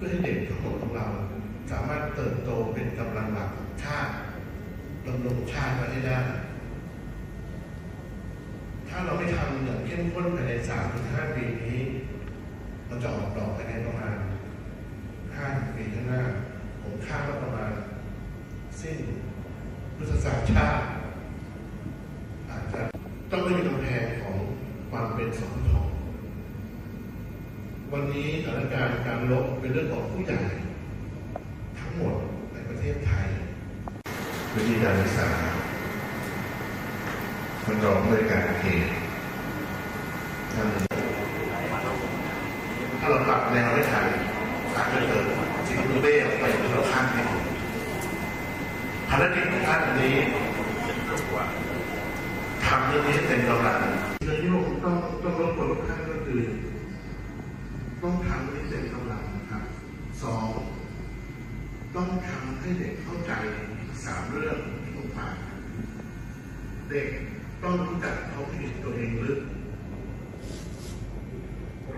พื่อให้เด็กทั้งหมดของเรา สามารถเติบโตเป็นกำลังหลักของชาติดำรงชาติไว้ให้ได้ ถ้าเราไม่ทำอย่างเข้มข้นภายในสามถึงห้าปีนี้มันจะออกดอกภายในประมาณห้าปีข้างหน้า ผมคาดว่าประมาณ สิ้นพุทธศาสตร์ชาติอาจจะต้องไม่มีกำแพงของความเป็นสองทอง วันนี้สถานการณ์การลบเป็นเรื่องของผู้ใหญ่ทั้งหมดในประเทศไทย วิธีการศึกษามันรองด้วยการเขตท่านถ้าเราปรับแนวไม่ทันอาจจะเกิดสิ่งที่เบ้ไปที่เราคาดไม่ถึงภารกิจของท่านวันนี้ทำเรื่องนี้ให้เต็มกำลังเรื่องที่ผมต้องต้องรบกวนทุกท่านก็คือ ต้องทำให้เต็มกำลังนะครับสองต้องทำให้เด็กเข้าใจสามเรื่องที่ผมฝากเด็กต้องรู้จักเขาผลิตตัวเองลึก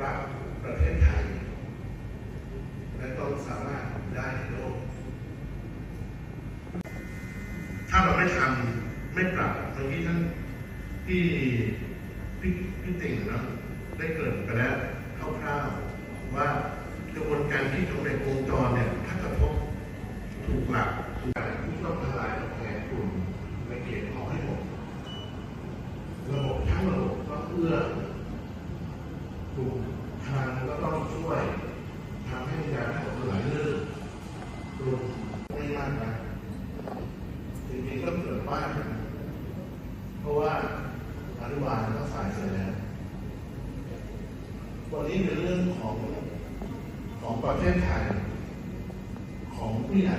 รักประเทศไทย และต้องสามารถได้โลก ถ้าเราไม่ทำไม่ปรับเมื่อกี้ท่านที่พี่พี่ติ่งนะได้เกิดไปแล้วๆว่ากระบวนการที่ของเด็กวงจรเนี่ยถ้ากระทบถูกหลักถูกหลักที่ต้องทลายแผนกลุ่มในเขตออกให้หมดระบบทั้งระ บบต้องเอื้อกลุ่มทางก็ต้องช่วยทำให้งานของไหลลื่นกลุ่มไม่มากนะจริงๆก็เกิดบ้านเพราะว่าอนุบาลก็สายเสร็จแล้ววันนี้เป็นเรื่องของของประเทศไทยของผู้ใหญ่